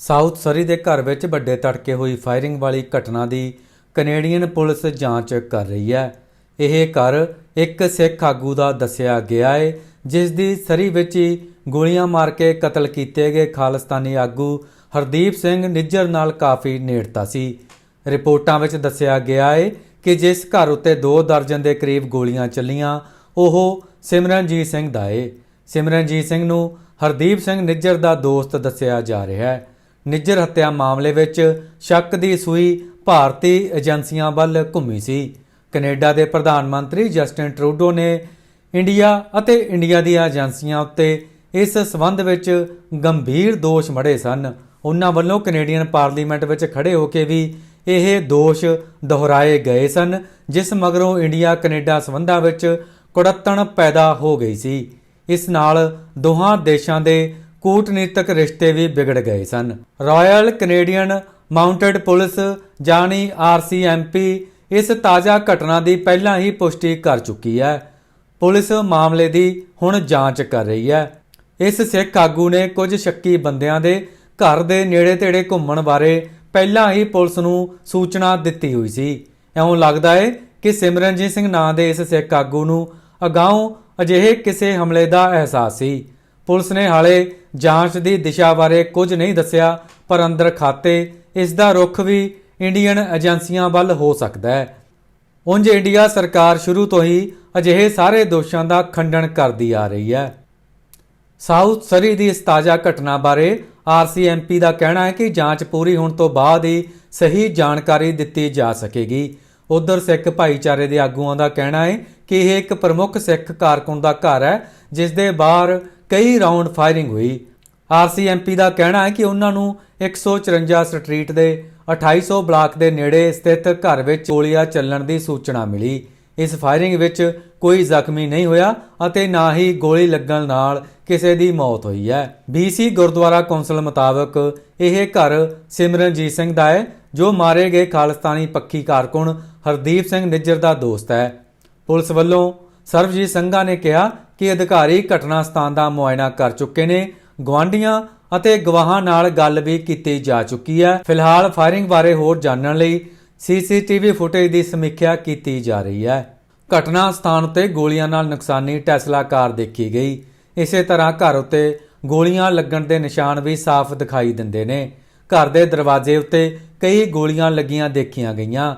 South ਸਰੀ ਦੇ ਘਰ ਵਿੱਚ ਵੱਡੇ ਤੜਕੇ ਹੋਈ ਫਾਇਰਿੰਗ ਵਾਲੀ ਘਟਨਾ ਦੀ ਕੈਨੇਡੀਅਨ ਪੁਲਿਸ ਜਾਂਚ ਕਰ ਰਹੀ ਹੈ। ਇਹ ਘਰ ਇੱਕ ਸਿੱਖ ਆਗੂ ਦਾ ਦੱਸਿਆ ਗਿਆ ਹੈ ਜਿਸ ਦੀ ਸਰੀ ਵਿੱਚ ਹੀ ਗੋਲੀਆਂ ਮਾਰ ਕੇ ਕਤਲ ਕੀਤੇ ਗਏ ਖਾਲਸਤਾਨੀ ਆਗੂ ਹਰਦੀਪ ਸਿੰਘ ਨਿੱਜਰ ਨਾਲ ਕਾਫੀ ਨੇੜਤਾ ਸੀ। ਰਿਪੋਰਟਾਂ ਵਿੱਚ ਦੱਸਿਆ ਗਿਆ ਹੈ ਕਿ ਜਿਸ ਘਰ ਉੱਤੇ 2 ਦਰਜਨ ਦੇ ਕਰੀਬ ਗੋਲੀਆਂ ਚੱਲੀਆਂ, ਉਹ ਸਿਮਰਨਜੀਤ ਸਿੰਘ ਦਾ ਹੈ ਸਿਮਰਨਜੀਤ ਸਿੰਘ ਨੂੰ ਹਰਦੀਪ ਸਿੰਘ ਨਿੱਜਰ ਦਾ ਦੋਸਤ ਦੱਸਿਆ ਜਾ ਰਿਹਾ ਹੈ। ਨਿੱਜਰ ਹੱਤਿਆ ਮਾਮਲੇ ਵਿੱਚ ਸ਼ੱਕ ਦੀ ਸੂਈ ਭਾਰਤੀ ਏਜੰਸੀਆਂ ਵੱਲ ਘੁੰਮੀ ਸੀ। ਕੈਨੇਡਾ ਦੇ ਪ੍ਰਧਾਨ ਮੰਤਰੀ ਜਸਟਿਨ ਟਰੂਡੋ ਨੇ ਇੰਡੀਆ ਅਤੇ ਇੰਡੀਆ ਦੀਆਂ ਏਜੰਸੀਆਂ ਉੱਤੇ ਇਸ ਸਬੰਧ ਵਿੱਚ ਗੰਭੀਰ ਦੋਸ਼ ਮੜੇ ਸਨ। ਉਹਨਾਂ ਵੱਲੋਂ ਕੈਨੇਡੀਅਨ ਪਾਰਲੀਮੈਂਟ ਵਿੱਚ ਖੜੇ ਹੋ ਕੇ ਵੀ ਇਹ ਦੋਸ਼ ਦੁਹਰਾਏ ਗਏ ਸਨ, ਜਿਸ ਮਗਰੋਂ ਇੰਡੀਆ ਕੈਨੇਡਾ ਸਬੰਧਾਂ ਵਿੱਚ ਕੁੜੱਤਣ ਪੈਦਾ ਹੋ ਗਈ ਸੀ। ਇਸ ਨਾਲ ਦੋਹਾਂ ਦੇਸ਼ਾਂ ਦੇ ਕੂਟਨੀਤਕ ਰਿਸ਼ਤੇ ਵੀ ਵਿਗੜ ਗਏ ਸਨ। ਰਾਇਲ ਕੈਨੇਡੀਅਨ ਮਾਊਂਟਡ ਪੁਲਿਸ ਜਾਣੀ ਆਰਸੀਐਮਪੀ ਇਸ ਤਾਜ਼ਾ ਘਟਨਾ ਦੀ ਪਹਿਲਾਂ ਹੀ ਪੁਸ਼ਟੀ ਕਰ ਚੁੱਕੀ ਹੈ। ਪੁਲਿਸ ਮਾਮਲੇ ਦੀ ਹੁਣ ਜਾਂਚ ਕਰ ਰਹੀ ਹੈ। ਇਸ ਸਿੱਖ ਆਗੂ ਨੇ ਕੁਝ ਸ਼ੱਕੀ ਬੰਦਿਆਂ ਦੇ ਘਰ ਦੇ ਨੇੜੇ-ਤੇੜੇ ਘੁੰਮਣ ਬਾਰੇ ਪਹਿਲਾਂ ਹੀ ਪੁਲਿਸ ਨੂੰ ਸੂਚਨਾ ਦਿੱਤੀ ਹੋਈ ਸੀ। ਇਉਂ ਲੱਗਦਾ ਹੈ ਕਿ ਸਿਮਰਨਜੀਤ ਸਿੰਘ ਨਾਂ ਦੇ ਇਸ ਸਿੱਖ ਆਗੂ ਨੂੰ ਅਗਾਊਂ ਅਜਿਹੇ ਕਿਸੇ ਹਮਲੇ ਦਾ ਅਹਿਸਾਸ ਸੀ। ਪੁਲਿਸ ਨੇ ਹਾਲੇ ਜਾਂਚ ਦੀ ਦਿਸ਼ਾ ਬਾਰੇ ਕੁਝ ਨਹੀਂ ਦੱਸਿਆ, ਪਰ ਅੰਦਰ ਖਾਤੇ, ਇਸ ਦਾ ਰੁਖ ਵੀ ਇੰਡੀਅਨ ਏਜੰਸੀਆਂ ਵੱਲ ਹੋ ਸਕਦਾ ਹੈ। ਉਂਝ ਇੰਡੀਆ ਸਰਕਾਰ ਸ਼ੁਰੂ ਤੋਂ ਹੀ ਅਜਿਹੇ ਸਾਰੇ ਦੋਸ਼ਾਂ ਦਾ ਖੰਡਨ ਕਰਦੀ ਆ ਰਹੀ ਹੈ। ਸਾਊਥ ਸਰੀ ਦੀ ਇਸ ਤਾਜ਼ਾ ਘਟਨਾ ਬਾਰੇ ਆਰਸੀਐਮਪੀ ਦਾ ਕਹਿਣਾ ਹੈ ਕਿ ਜਾਂਚ ਪੂਰੀ ਹੋਣ ਤੋਂ ਬਾਅਦ ਹੀ ਸਹੀ ਜਾਣਕਾਰੀ ਦਿੱਤੀ ਜਾ ਸਕੇਗੀ। ਉਧਰ ਸਿੱਖ ਭਾਈਚਾਰੇ ਦੇ ਆਗੂਆਂ ਦਾ ਕਹਿਣਾ ਹੈ ਕਿ ਇਹ ਇੱਕ ਪ੍ਰਮੁੱਖ ਸਿੱਖ ਕਾਰਕੁਨ ਦਾ ਘਰ ਹੈ, ਜਿਸ ਦੇ ਬਾਹਰ ਕਈ ਰਾਉਂਡ ਫਾਇਰਿੰਗ ਹੋਈ। ਆਰਸੀਐਮਪੀ ਦਾ ਕਹਿਣਾ ਹੈ ਕਿ ਉਹਨਾਂ ਨੂੰ 154 ਸਟਰੀਟ ਦੇ 2800 ਬਲਾਕ ਦੇ ਨੇੜੇ ਸਥਿਤ ਘਰ ਵਿੱਚ ਗੋਲੀਆਂ ਚੱਲਣ ਦੀ ਸੂਚਨਾ ਮਿਲੀ। ਇਸ ਫਾਇਰਿੰਗ ਵਿੱਚ ਕੋਈ ਜ਼ਖਮੀ ਨਹੀਂ ਹੋਇਆ ਅਤੇ ਨਾ ਹੀ ਗੋਲੀ ਲੱਗਣ ਨਾਲ ਕਿਸੇ ਦੀ ਮੌਤ ਹੋਈ ਹੈ। ਬੀਸੀ ਗੁਰਦੁਆਰਾ ਕੌਂਸਲ ਮੁਤਾਬਕ ਇਹ ਘਰ ਸਿਮਰਨਜੀਤ ਸਿੰਘ ਦਾ ਹੈ, ਜੋ ਮਾਰੇ ਗਏ ਖਾਲਿਸਤਾਨੀ ਪੱਖੀ ਕਾਰਕੁਨ ਹਰਦੀਪ ਸਿੰਘ ਨਿੱਜਰ ਦਾ ਦੋਸਤ ਹੈ। ਪੁਲਿਸ ਵੱਲੋਂ ਸਰਬਜੀਤ ਸੰਘਾ ਨੇ ਕਿਹਾ ਕਿ ਅਧਿਕਾਰੀ ਘਟਨਾ ਸਥਾਨ ਦਾ ਮੁਆਇਨਾ ਕਰ ਚੁੱਕੇ ਨੇ ਗਵਾਂਢੀਆਂ ਅਤੇ ਗਵਾਹਾਂ ਨਾਲ ਗੱਲ ਵੀ ਕੀਤੀ ਜਾ ਚੁੱਕੀ ਹੈ। ਫਿਲਹਾਲ ਫਾਇਰਿੰਗ ਬਾਰੇ ਹੋਰ ਜਾਣਨ ਲਈ ਸੀਸੀਟੀਵੀ ਫੁਟੇਜ ਦੀ ਸਮੀਖਿਆ ਕੀਤੀ ਜਾ ਰਹੀ ਹੈ। ਘਟਨਾ ਸਥਾਨ ਉੱਤੇ ਗੋਲੀਆਂ ਨਾਲ ਨੁਕਸਾਨੀ ਟੈਸਲਾ ਕਾਰ ਦੇਖੀ ਗਈ। ਇਸੇ ਤਰ੍ਹਾਂ ਘਰ ਉੱਤੇ ਗੋਲੀਆਂ ਲੱਗਣ ਦੇ ਨਿਸ਼ਾਨ ਵੀ ਸਾਫ਼ ਦਿਖਾਈ ਦਿੰਦੇ ਨੇ। ਘਰ ਦੇ ਦਰਵਾਜ਼ੇ ਉੱਤੇ ਕਈ ਗੋਲੀਆਂ ਲੱਗੀਆਂ ਦੇਖੀਆਂ ਗਈਆਂ,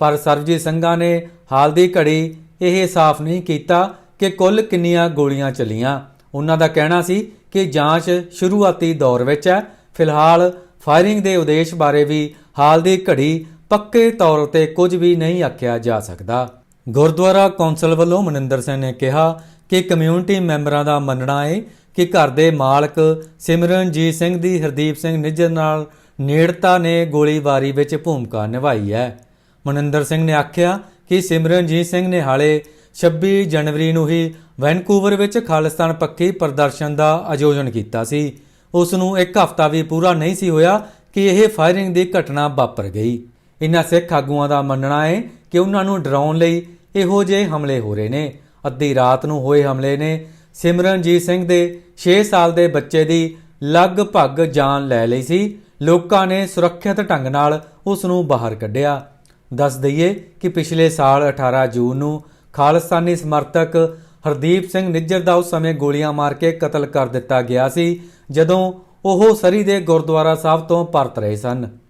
ਪਰ ਸਰਬਜੀਤ ਸਿੰਘਾਂ ਨੇ ਹਾਲ ਦੀ ਘੜੀ ਇਹ ਸਾਫ਼ ਨਹੀਂ ਕੀਤਾ ਕਿ ਕੁੱਲ ਕਿੰਨੀਆਂ ਗੋਲੀਆਂ ਚੱਲੀਆਂ? ਉਹਨਾਂ ਦਾ ਕਹਿਣਾ ਸੀ ਕਿ ਜਾਂਚ ਸ਼ੁਰੂਆਤੀ ਦੌਰ ਵਿੱਚ ਹੈ। ਫਿਲਹਾਲ ਫਾਇਰਿੰਗ ਦੇ ਉਦੇਸ਼ ਬਾਰੇ ਵੀ ਹਾਲ ਦੀ ਘੜੀ ਪੱਕੇ ਤੌਰ ਉਤੇ ਕੁਝ ਵੀ ਨਹੀਂ ਆਖਿਆ ਜਾ ਸਕਦਾ। ਗੁਰਦੁਆਰਾ ਕੌਂਸਲ ਵੱਲੋਂ ਮਨਿੰਦਰ ਸਿੰਘ ਨੇ ਕਿਹਾ ਕਿ ਕਮਿਊਨਿਟੀ ਮੈਂਬਰਾਂ ਦਾ ਮੰਨਣਾ ਹੈ ਕਿ ਘਰ ਦੇ ਮਾਲਕ ਸਿਮਰਨਜੀਤ ਸਿੰਘ ਦੀ ਹਰਦੀਪ ਸਿੰਘ ਨਿੱਜਰ ਨਾਲ ਨੇੜਤਾ ਨੇ ਗੋਲੀਬਾਰੀ ਵਿੱਚ ਭੂਮਿਕਾ ਨਿਭਾਈ ਹੈ। ਮਨਿੰਦਰ ਸਿੰਘ ਨੇ ਆਖਿਆ ਕਿ ਸਿਮਰਨਜੀਤ ਸਿੰਘ ਨੇ ਹਾਲੇ 26 ਜਨਵਰੀ ਨੂੰ ਹੀ ਵੈਨਕੂਵਰ ਵਿੱਚ ਖਾਲਿਸਤਾਨ ਪੱਖੀ ਪ੍ਰਦਰਸ਼ਨ ਦਾ ਆਯੋਜਨ ਕੀਤਾ ਸੀ। ਉਸ ਨੂੰ ਇੱਕ ਹਫ਼ਤਾ ਵੀ ਪੂਰਾ ਨਹੀਂ ਸੀ ਹੋਇਆ ਕਿ ਇਹ ਫਾਇਰਿੰਗ ਦੀ ਘਟਨਾ ਵਾਪਰ ਗਈ। ਇਨ੍ਹਾਂ ਸਿੱਖ ਆਗੂਆਂ ਦਾ ਮੰਨਣਾ ਹੈ ਕਿ ਉਹਨਾਂ ਨੂੰ ਡਰਾਉਣ ਲਈ ਇਹੋ ਜਿਹੇ ਹਮਲੇ ਹੋ ਰਹੇ ਨੇ। ਅੱਧੀ ਰਾਤ ਨੂੰ ਹੋਏ ਹਮਲੇ ਨੇ ਸਿਮਰਨਜੀਤ ਸਿੰਘ ਦੇ 6 ਸਾਲ ਦੇ ਬੱਚੇ ਦੀ ਲਗਭਗ ਜਾਨ ਲੈ ਲਈ ਸੀ। ਲੋਕਾਂ ਨੇ ਸੁਰੱਖਿਅਤ ਢੰਗ ਨਾਲ ਉਸ ਨੂੰ ਬਾਹਰ ਕੱਢਿਆ। ਦੱਸ ਦਈਏ ਕਿ ਪਿਛਲੇ ਸਾਲ 18 ਜੂਨ ਨੂੰ ਖਾਲਿਸਤਾਨੀ ਸਮਰਥਕ ਹਰਦੀਪ ਸਿੰਘ ਨਿੱਜਰ ਦਾ ਉਸ ਸਮੇਂ ਗੋਲੀਆਂ ਮਾਰ ਕੇ ਕਤਲ ਕਰ ਦਿੱਤਾ ਗਿਆ ਸੀ, ਜਦੋਂ ਉਹ ਸਰੀ ਦੇ ਗੁਰਦੁਆਰਾ ਸਾਹਿਬ ਤੋਂ ਪਰਤ ਰਹੇ ਸਨ।